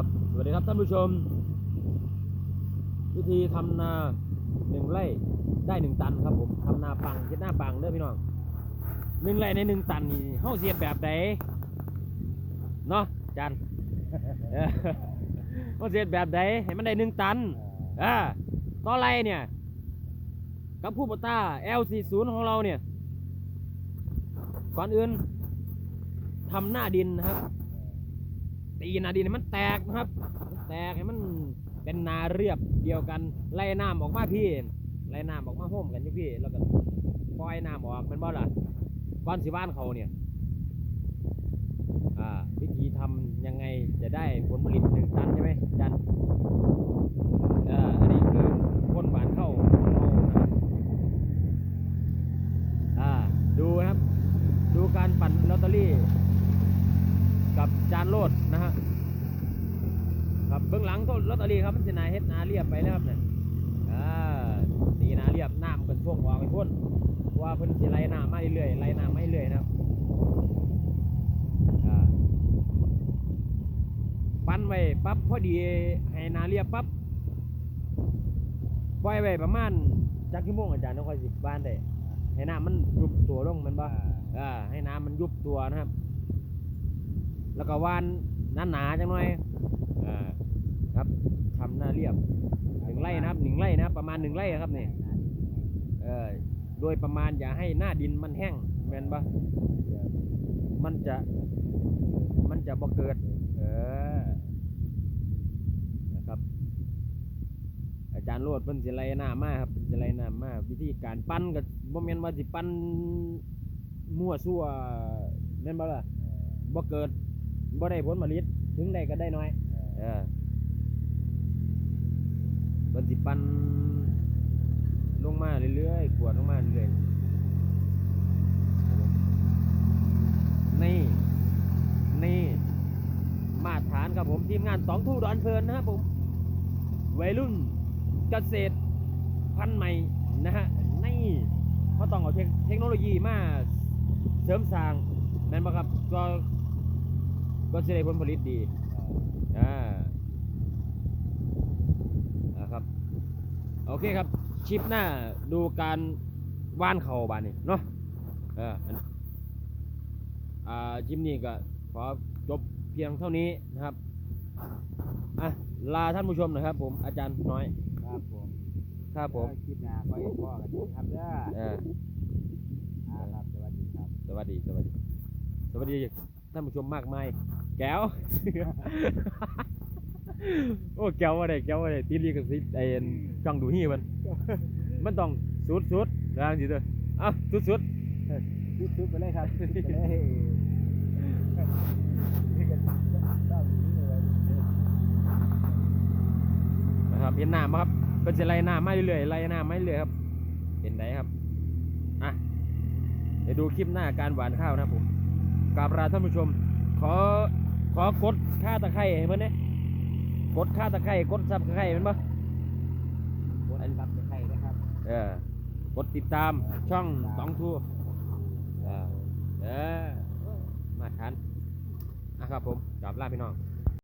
ครับ สวัสดีครับท่านผู้ชม วิธีทำนาหนึ่งไร่ได้หนึ่งตันครับผมทำนาปังเฮ็ดหน้าปังเด้อพี่น้องหนึ่งไร่ในหนึ่งตันนี่เฮาเสียดแบบใดเนาะจันเออเฮาเสียดแบบใดให้มันได้หนึ่งตันอ่าต่อไรเนี่ยกับผู้ปต้า L40 ของเราเนี่ย ก่อนอื่นทำหน้าดินนะครับ ตีนาดินให้มันแตกนะครับ แตกให้มันเป็นนาเรียบเดียวกันไล่น้ำออกมาพี่ไล่น้ำออกมาโฮมกันอยู่พี่แล้วก็ปล่อยน้ำออกมันบ่ล่ะก้อนสิบ้านเขาเนี่ยวิธีทำยังไงจะได้ผลผลิตหนึ่งตันใช่ไหมจันเอ่าอันนี้คือพ่นหวานเข้าของเรานะครับอ่าดูนะครับ ดูการปั่นลอตเตอรี่ กับจาน โลดนะฮะครับเบื้องหลังก็ลอตเตอรี่ครับมันจะนาเฮ็ดนาเรียบไปแล้วครับเนี่ยอ่าตีนาเรียบน้ำเป็นช่วงออกไปพ่นเพราะว่าเพิ่นสิไล่น้ำมาเรื่อยๆไล่น้ำมาเรื่อยๆนะครับอ่าปั้นไว้ปั๊บพอดีให้นาเรียบปั๊บปล่อยไว้ประมาณจักกี่โมงอาจารย์ต้องคอยสิบบ้านได้ให้น้ำมันยุบตัวลงแมันบ่อ่าให้น้ำมันยุบตัวนะครับ แล้วก็วานหนาๆจังหน่อยอ่าครับทำหน้าเรียบหนึ่งไร่นะครับหนึ่งไร่นะครับประมาณหนึ่งไร่ครับนี่เออโดยประมาณอย่าให้หน้าดินมันแห้งแม่นปะมันจะมันจะบ่เกิด เออนะครับ อาจารย์โรดเพิ่นสิไล่หน้ามาครับเพิ่นสิไล่หน้ามาวิธีการปั้นก็บ่แม่นว่าสิปั้นมั่วซั่วแม่นบ่ล่ะบ่เกิด บ่ได้ผลผลิตถึงได้ก็ได้น้อยเออเพิ่นสิปั่นลงมาเรื่อยๆกวดลงมาเรื่อยๆนี่ นี่ มาตรฐานครับผมทีมงานสองทู่ดอนเพลินนะครับผมวัยรุ่นเกษตรพันธุ์ใหม่นะฮะนี่เขาต้องเอาเทคเทคโนโลยีมาเสริมสร้างแม่นบ่ครับก็ ก็จะได้ผลผลิตดีอ่าอ่าครับ โอเคครับ ชิปหน้าดูการว่านเข่าบานนี่เนาะเอออันอ่าชิปนี้ก็ขอจบเพียงเท่านี้นะครับอะลาท่านผู้ชมหนะครับ ผมอาจารย์น้อย ครับผมครับผมคลิปหน้าก็ยังพ่อกันดีครับเด้อเอออ่าครับสวัสดีครับ สวัสดีสวัสดี สวัสดีท่านผู้ชมมากมาย แก้ว โอ้แก้วอะไรแก้วอะไรตีลีกับสิไอ้จ้องดูฮีมันมันต้องสุดสุดๆร่างสิเด้อเอ้าสุดสุดยุดๆไปเลยครับยุดๆไปเลยนี่ก็ต้องอย่างนี้เลยๆนะครับเห็นหน้ามาครับเป็นจะไล่หน้ามาเรื่อยๆไล่หน้ามาเรื่อยๆครับ เห็นไหนครับอะเดี๋ยวดูคลิปหน้าการหวานข้าวนะครับผมกราบลาท่านผู้ชม ขอข อกดค่าตะไคร้ให้เพิ่นเนี่ยกดค่าตะไคร้กดซับตะไคร้เป็นปะบนรับจะใครนะครับเออกดติดตามช่องสองทูเออเออมาทันนะครับผมกลับลาพี่น้อง